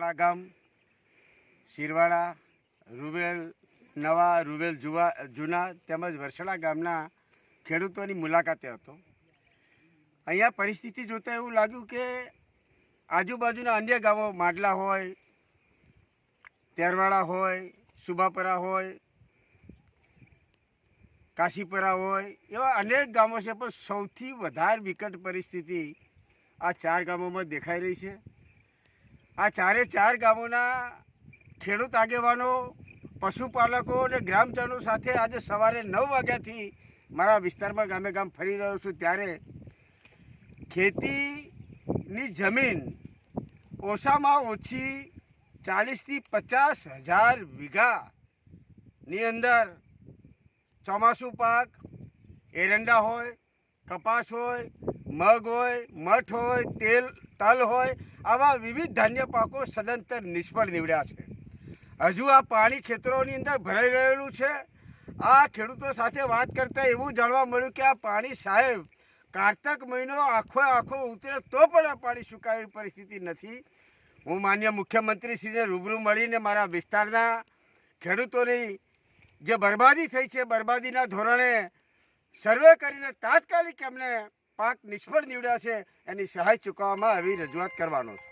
વરસાડા ગામ શિરવાડા, રૂબેલ, નવા રૂબેલ જુવા, જૂના તેમજ વરસડા ગામના ખેડૂતોની મુલાકાતે હતો. અહીંયા પરિસ્થિતિ જોતાં એવું લાગ્યું કે આજુબાજુના અન્ય ગામો માંડલા હોય, તેરવાડા હોય, સુબાપરા હોય, કાશીપરા હોય, એવા અનેક ગામો છે, પણ સૌથી વધારે વિકટ પરિસ્થિતિ આ ચાર ગામોમાં દેખાઈ રહી છે. આ ચારે ચાર ગામોના ખેડૂત આગેવાનો, પશુપાલકો અને ગ્રામજનો સાથે આજે સવારે નવ વાગ્યાથી મારા વિસ્તારમાં ગામે ગામ ફરી રહ્યો છું. ત્યારે ખેતીની જમીન ઓછામાં ઓછી ચાલીસથી પચાસ હજાર વીઘાની અંદર ચોમાસું પાક, એરંડા હોય, કપાસ હોય મગ હોય, મઠ હોય, તેલ, તલ હોય, આવા વિવિધ ધાન્ય પાકો સદંતર નિષ્ફળ નીવડ્યા છે. હજુ આ પાણી ખેતરોની અંદર ભરાઈ રહેલું છે. આ ખેડૂતો સાથે વાત કરતાં એવું જાણવા મળ્યું કે આ પાણી સાહેબ, કારતક મહિનો આખો આખો ઉતરે તો પણ આ પાણી સુકાવી પરિસ્થિતિ નથી. હું માન્ય મુખ્યમંત્રીશ્રીને રૂબરૂ મળીને મારા વિસ્તારના ખેડૂતોની જે બરબાદી થઈ છે, બરબાદીના ધોરણે સર્વે કરીને તાત્કાલિક એમને પાક નિષ્ફળ નીવડ્યા છે એની સહાય ચૂકવવામાં આવી રજૂઆત કરવાનો છું.